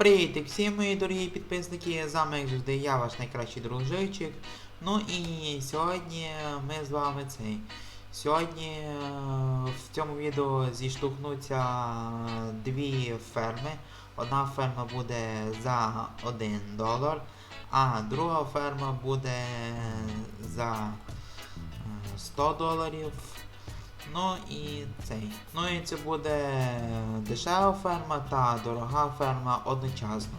Привіт всім мої дорогі підписники, з вами як завжди я, ваш найкращий дружичик. Ну і сьогодні ми з вами цей. Сьогодні е, в цьому відео зіштовхнуться дві ферми. Одна ферма буде за 1 долар, а друга ферма буде за е, 100 доларів. Ну і цей. Ну і це буде дешева ферма та дорога ферма одночасно.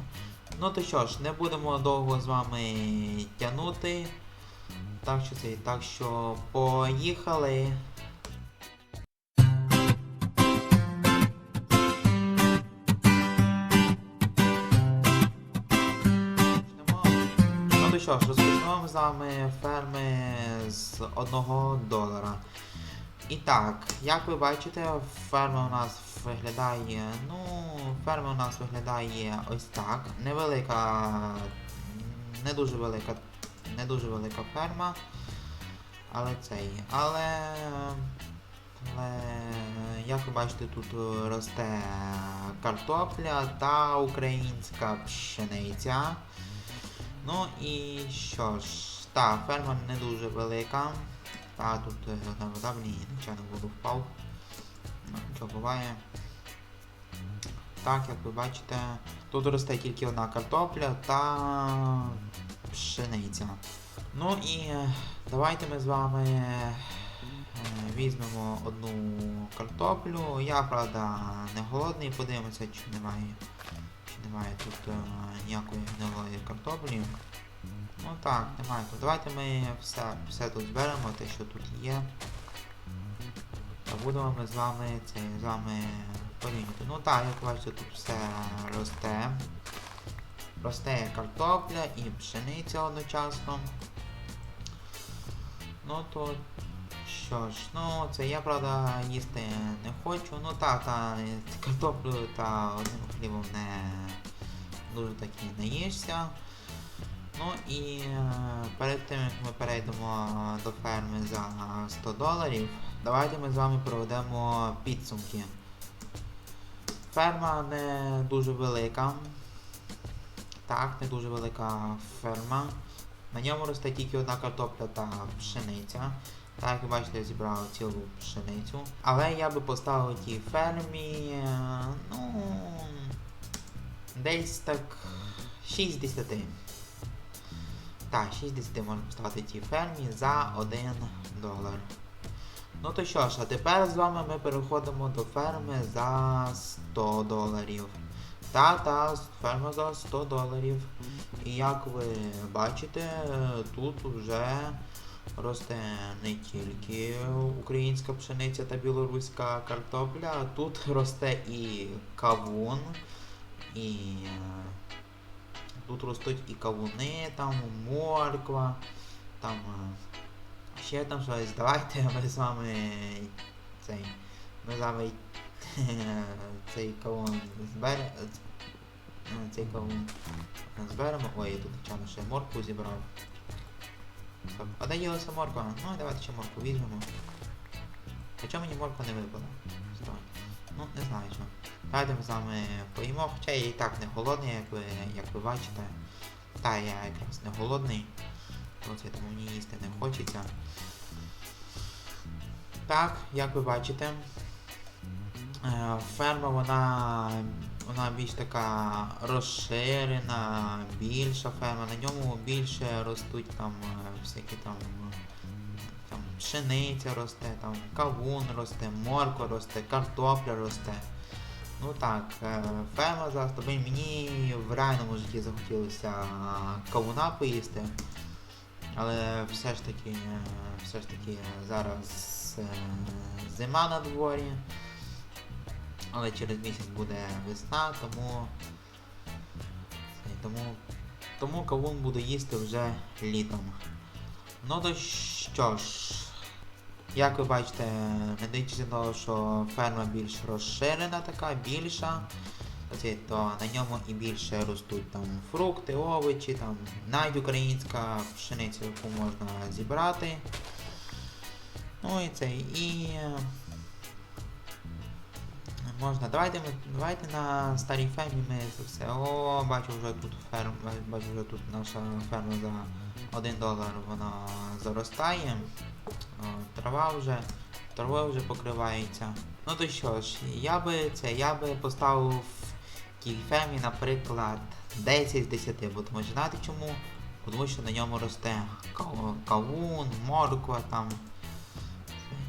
Ну то що ж, не будемо довго з вами тягнути. Так що цей, так що поїхали. Ну то що ж, розпочнемо з вами ферми з 1 долара. І так, як ви бачите, ферма у нас виглядає. Ну, ферма у нас виглядає ось так. Невелика, не дуже велика, не дуже велика ферма. Але цей. Але. Але як ви бачите, тут росте картопля та українська пшениця. Ну і що ж, та, ферма не дуже велика. Та тут е, одна вода, нечайно воду впав. Ну, нічого буває. Так, як ви бачите, тут росте тільки одна картопля та пшениця. Ну і е, давайте ми з вами е, візьмемо одну картоплю. Я, правда, не голодний, подивимося, чи немає, чи немає тут е, ніякої гнилої картоплі. Ну так, немає. То давайте ми все, все тут зберемо, те, що тут є. Та будемо ми з вами це з вами порівняти. Ну так, як бачите, тут все росте. Росте картопля і пшениця одночасно. Ну то що ж, ну це я правда їсти не хочу. Ну так, та картоплю та одним хлібом не дуже таки не їшся. Ну і е, перед тим як ми перейдемо до ферми за 100 доларів, давайте ми з вами проведемо підсумки. Ферма не дуже велика. Так, не дуже велика ферма. На ньому росте тільки одна картопля та пшениця. Так, як бачите, я зібрав цілу пшеницю. Але я би поставив тій фермі. е, Ну. Десь так 60. Так, 60 можна поставити тій фермі за 1 долар. Ну то що ж, а тепер з вами ми переходимо до ферми за 100 доларів. Та, та, ферма за 100 доларів. І як ви бачите, тут вже росте не тільки українська пшениця та білоруська картопля, тут росте і кавун, і Тут ростуть і кавуни, там морква, там е, ще там щось. Давайте ми з вами цей. Ми з вами цей кавун зберемо. Цей кавун зберемо. Ой, я тут чано ще моркву зібрав. Стоп. А де ділася морква? Ну давайте ще моркву візьмемо. Хоча мені морква не випала? Ну, не знаю що. Давайте з вами поїмо, хоча я і так не голодний, як ви, як ви бачите. Та я якраз не голодний. Оце тому мені їсти не хочеться. Так, як ви бачите, е, ферма вона, вона більш така розширена, більша ферма, на ньому більше ростуть там е, всякі там, там пшениця росте, там кавун росте, морква росте, картопля росте. Ну так, е, ферма зараз тобі мені в реальному житті захотілося кавуна поїсти. Але все ж таки, е, все ж таки зараз е, зима на дворі. Але через місяць буде весна, тому. Тому, тому кавун буду їсти вже літом. Ну то що ж, як ви бачите, не дивлячись на того, що ферма більш розширена така, більша, то на ньому і більше ростуть там фрукти, овочі, там навіть українська пшениця, яку можна зібрати. Ну і це, і... Можна. Давайте ми давайте на старій фермі ми це все. О, бачу вже тут ферм. Бачу вже тут наша ферма за 1 долар вона заростає. Трава вже. Трава вже покривається. Ну то що ж, я би це, я би поставив тій фермі, наприклад, 10 з 10, бо тому знаєте чому? Тому що на ньому росте кавун, морква там.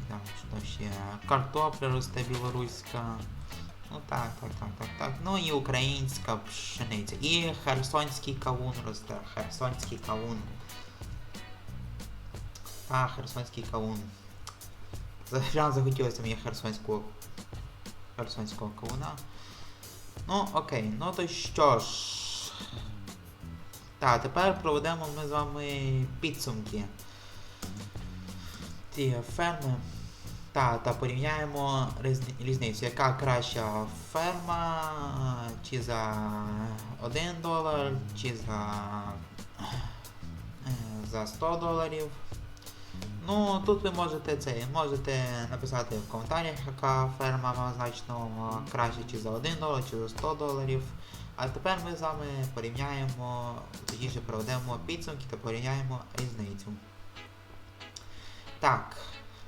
Там що ще, картопля росте білоруська. Ну так, так, так, так, так. Ну і українська пшениця. І херсонський кавун росте. Херсонський кавун. А, херсонський кавун. Прям захотілося мені херсонського. Херсонського кавуна. Ну, окей, ну то що ж. Так, тепер проведемо ми з вами підсумки. Ці ферми. Та, та порівняємо різницю, яка краща ферма, чи за 1 долар, чи за, е, за 100 доларів. Ну, тут ви можете це, можете написати в коментарях, яка ферма вам значно краще, чи за 1 долар, чи за 100 доларів. А тепер ми з вами порівняємо, точніше проведемо підсумки та порівняємо різницю. Так,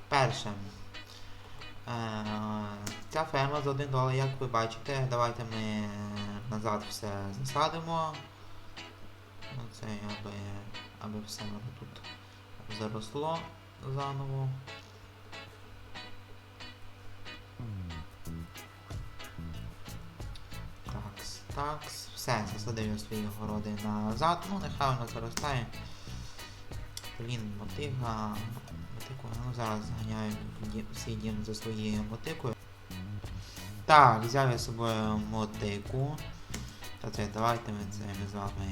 перше. Ця ферма за 1 долар, як ви бачите, давайте ми назад все засадимо. Ну, Це аби, аби все тут заросло заново. Такс, такс. Все, засадив я свої городи назад. Ну, нехай воно заростає. Блін, мотига. Мотику, ну зараз зганяю в свій за своєю мотикою. Так, взяв я з собою мотику. Та це давайте ми це ми з вами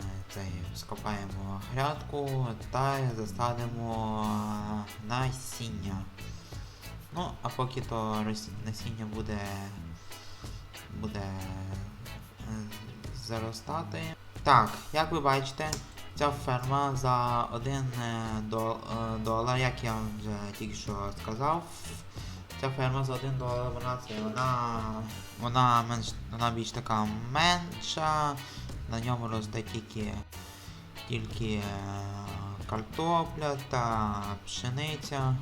е, цей, скопаємо грядку та засадимо насіння. Ну, а поки то насіння буде буде е, заростати. Так, як ви бачите, ця ферма за 1 долар, як я вам вже тільки що сказав, ця ферма за 1 долар, вона це, вона, вона, менш, вона більш така менша, на ньому росте тільки, тільки е, картопля та пшениця.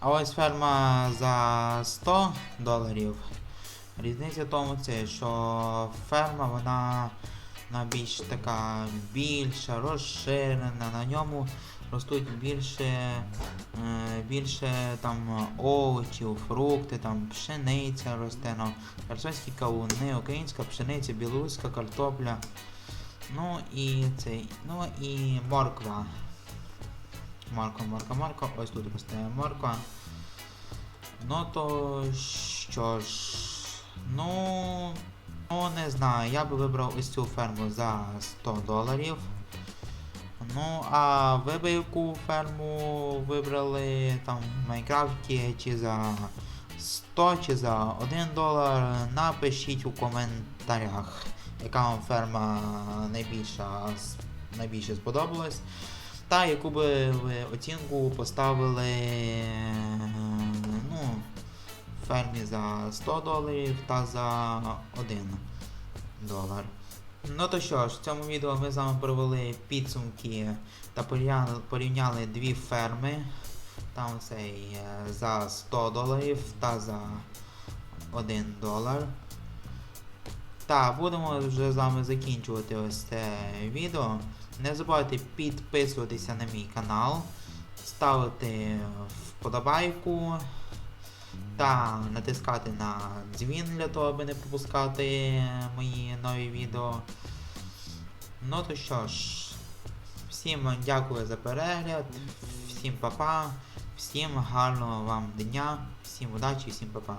А ось ферма за 100 доларів. Різниця в тому це, що ферма вона, вона більш така більша, розширена, на ньому ростуть більше, е, більше там овочів, фрукти, там пшениця росте, ну, херсонські кавуни, українська пшениця, білоруська картопля. Ну і цей, ну і морква. Морква, морква, морква. Ось тут росте морква. Ну то що ж. Ну. Ну не знаю, я би вибрав ось цю ферму за 100 доларів. Ну, а ви би яку ферму вибрали там в Майнкрафті чи за 100 чи за 1 долар, напишіть у коментарях, яка вам ферма найбільша, найбільше сподобалась. Та яку би ви оцінку поставили ну, фермі за 100 доларів та за 1 долар. Ну то що ж, в цьому відео ми з вами провели підсумки та порівняли, дві ферми. Там цей е, за 100 доларів та за 1 долар. Та, будемо вже з вами закінчувати ось це відео. Не забувайте підписуватися на мій канал, ставити вподобайку та натискати на дзвін для того, аби не пропускати мої нові відео. Ну то що ж, всім дякую за перегляд, всім па-па, всім гарного вам дня, всім удачі, всім па-па.